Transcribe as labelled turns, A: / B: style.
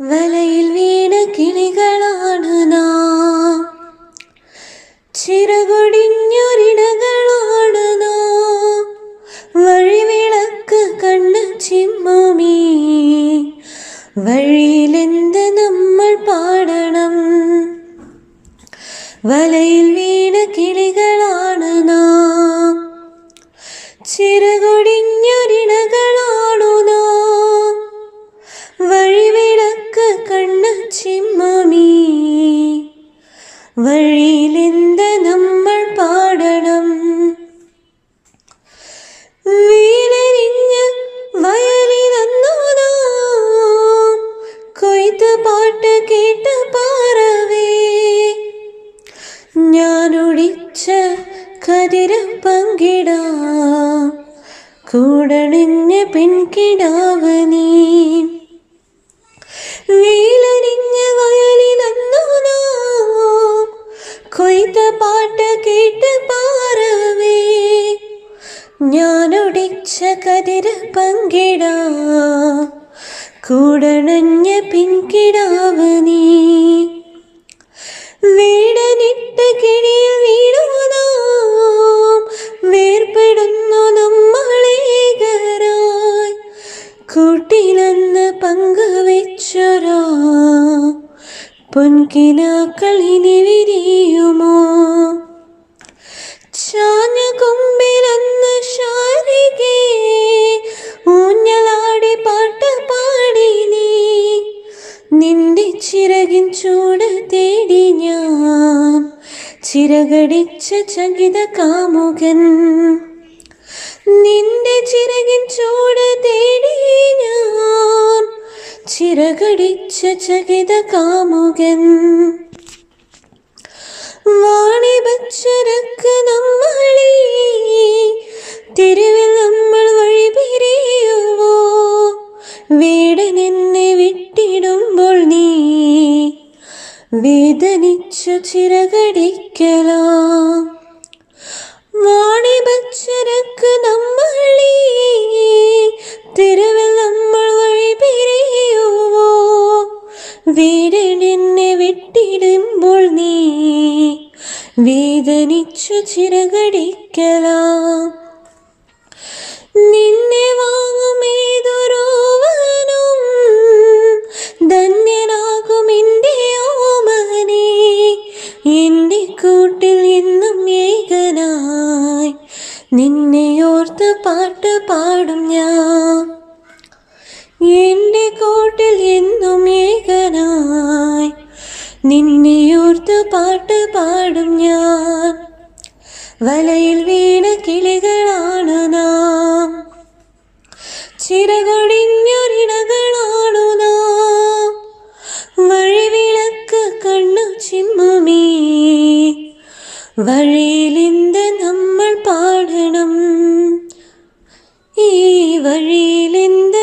A: വലയിൽ വീണ കിളികളാണ് നാം. ചിറകൊടിഞ്ഞൊരിടകളാണ് നാം. വഴിവിളക്ക് കണ്ണ് ചിമ്മുമീ. വഴിയിലെന്ത് നമ്മൾ പാടണം? വലയിൽ വീണ കിളികളാണ് നാം. ചിറകൊടിഞ്ഞൊരിടകളാണു കേട്ട് പാറവേ ഞാനൊടിച്ച കതിര പങ്കിടാം. കൂടണിഞ്ഞ പെൺകിടാവ് നീ വീലരിഞ്ഞ വയലിലന്നു നാം പാട്ട് കേട്ട് പാറവേ ഞാനൊടിച്ച കതിര പങ്കിടാം. കൂടണഞ്ഞ പിൻകിടാവ് നീ. വീടനിട്ട് കിഴിയിൽ വീണു നാം വേർപ്പെടുന്നു നമ്മളേകരായി കൂട്ടിലെന്ന് പങ്കുവെച്ചൊരാ പൊൻകിനാക്കൾ ഇനി വിരിയുമോ? ചിറകിൻ ചൂട് തേടി ഞാൻ ചിറകടിച്ച ചകിത കാമുകൻ. നിന്റെ ചിറകിൻ ചൂട് തേടി ഞാൻ ചിറകടിച്ച ചകിത കാമുകൻ. വാണിപച്ചരക്ക് നമ്മളീ തെരുവിൽ നമ്മൾ വഴി പിരിയുവോ? വേടൻ വേദനിച്ചു ചിറകടിക്കലാം. വാണിപച്ചരക്ക് നമ്മളീ തെരുവിൽ നമ്മൾ വഴി പിരിയുവോ? വീടൻ എന്നെ വിട്ടിടുമ്പോൾ നീ വേദനിച്ചു ചിറകടിക്കലാം. നിന്നെ ഓർത്ത് പാട്ട് പാടും ഞാൻ. എന്റെ കൂട്ടിൽ എന്നും ഏകനായി നിന്നെ ഓർത്ത് പാട്ട് പാടും ഞാൻ. വലയിൽ വീണ കിളികളാണ് വഴിയിലെന്ത് നമ്മൾ പാടണം. ഈ വഴിയിലെന്ത്